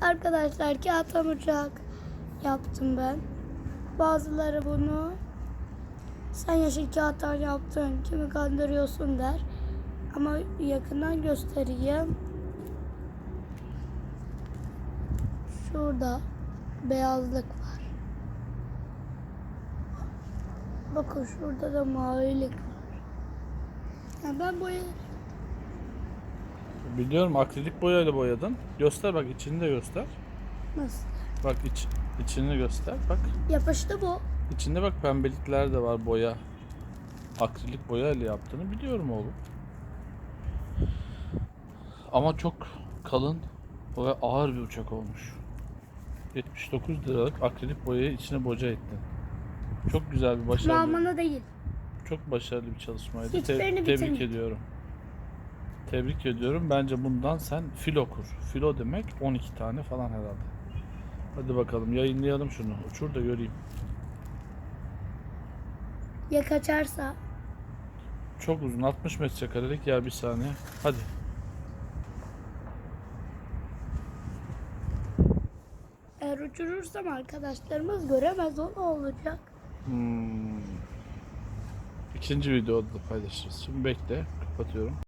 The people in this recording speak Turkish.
Arkadaşlar kağıttan uçak yaptım ben. Bazıları bunu sen yeşil kağıttan yaptın kimi kandırıyorsun der. Ama yakından göstereyim. Şurada beyazlık var. Bakın şurada da mavilik var. Yani ben boyarım. Biliyorum akrilik boyayla boyadın. Göster bak içini de göster. Nasıl? Bak iç, içini göster bak. Yapıştı bu. İçinde bak pembelikler de var boya. Akrilik boyayla yaptığını biliyorum oğlum. Ama çok kalın ve ağır bir uçak olmuş. 79 liralık akrilik boyayı içine boca ettin. Çok güzel bir başarı. Mamana değil. Çok başarılı bir çalışmaydı. Te- tebrik bitirmedim. ediyorum. Tebrik ediyorum. Bence bundan sen filo kur. Filo demek 12 tane falan herhalde. Hadi bakalım yayınlayalım şunu. Uçur da göreyim. Ya kaçarsa? Çok uzun 60 metrekarelik ya bir saniye. Hadi. Eğer uçurursam arkadaşlarımız göremez o ne olacak? Hmm. İkinci videoda da paylaşırız. Şimdi bekle. Kapatıyorum.